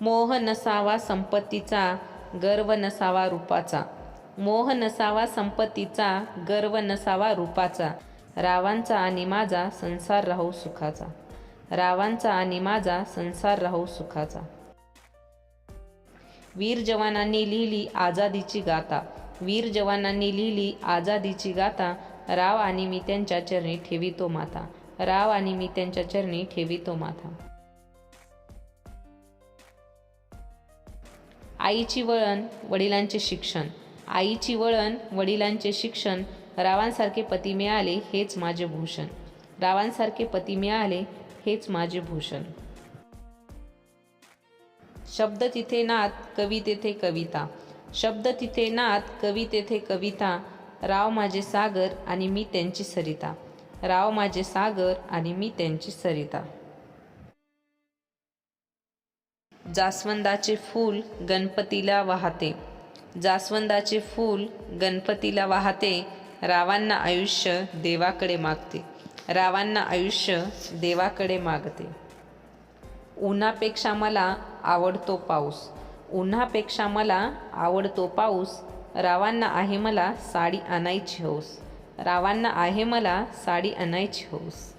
मोह नसावा संपत्तीचा गर्व नसावा रूपाचा. मोह नसावा संपत्तीचा गर्व नसावा रूपाचा. रावांचा आणि माझा संसार राहू सुखाचा. रावांचा आणि माझा संसार राहू सुखाचा. वीर जवानांनी लिहिली आझादीची गाथा. वीर जवानांनी लिहिली आझादीची गाथा. राव आणि मी त्यांच्या चरणी ठेवितो माथा राव आणि मी त्यांच्या चरणी ठेवितो माथा आईची वळण वडिलांचे शिक्षण. आईची वळण वडिलांचे शिक्षण रावांसारखे पती मिळाले हेच माझे भूषण. रावांसारखे पती मिळाले हेच माझे भूषण. शब्द तिथे नात कवी तेथे कविता. शब्द तिथे नात कवी तेथे कविता. राव माझे सागर आणि मी त्यांची सरिता. राव माझे सागर आणि मी त्यांची सरिता. जास्वंदाचे फूल गणपतीला वाहते. जास्वंदाचे फूल गणपतीला वाहते रावांना आयुष्य देवाकडे मागते. रावांना आयुष्य देवाकडे मागते. उन्हापेक्षा मला आवडतो पाऊस. उन्हापेक्षा मला आवडतो पाऊस. रावांना आहे मला साडी आणायची हौस. रावांना आहे मला साडी आणायची हौस.